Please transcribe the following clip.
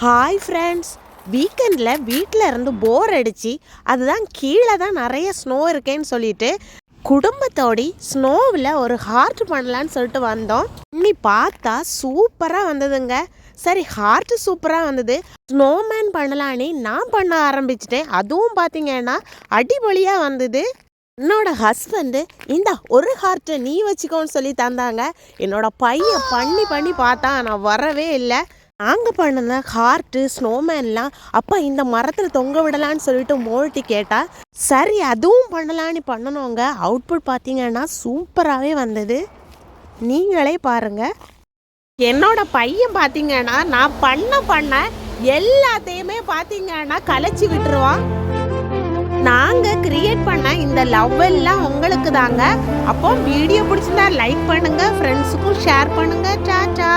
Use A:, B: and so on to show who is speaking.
A: Hi friends வீக்கெண்டில் வீட்டில் இருந்து போர் அடிச்சு அதுதான் கீழே தான் நிறைய ஸ்னோ இருக்கேன்னு சொல்லிட்டு குடும்பத்தோடி ஸ்னோவில் ஒரு ஹார்ட் பண்ணலான்னு சொல்லிட்டு வந்தோம். இன்னி பார்த்தா சூப்பராக வந்ததுங்க. சரி ஹார்ட் சூப்பராக வந்தது. ஸ்னோமேன் பண்ணலான்னு நான் பண்ண ஆரம்பிச்சிட்டேன். அதுவும் பார்த்தீங்கன்னா அடிபொலியாக வந்தது. என்னோட ஹஸ்பண்டு இந்த ஒரு ஹார்ட்டை நீ வச்சுக்கோன்னு சொல்லி தந்தாங்க. என்னோட பையன் பண்ணி பண்ணி பார்த்தா நான் வரவே இல்லை. நாங்கள் பண்ணின ஹார்ட்டு ஸ்னோமேன்லாம் அப்போ இந்த மரத்தில் தொங்க விடலான்னு சொல்லிட்டு மோல்ட்டி கேட்டால் சரி அதுவும் பண்ணலான்னு பண்ணணுங்க. அவுட்புட் பார்த்தீங்கன்னா சூப்பராகவே வந்தது. நீங்களே பாருங்கள் என்னோட பையன் பார்த்தீங்கன்னா நான் பண்ண பண்ண எல்லாத்தையுமே பார்த்தீங்கன்னா கலைச்சி விட்டுருவான். நாங்கள் கிரியேட் பண்ண இந்த லவ் எல்லாம் உங்களுக்கு தாங்க. அப்போ வீடியோ பிடிச்சிருந்தா லைக் பண்ணுங்கள் ஃப்ரெண்ட்ஸுக்கும் ஷேர் பண்ணுங்கள் டாட்டா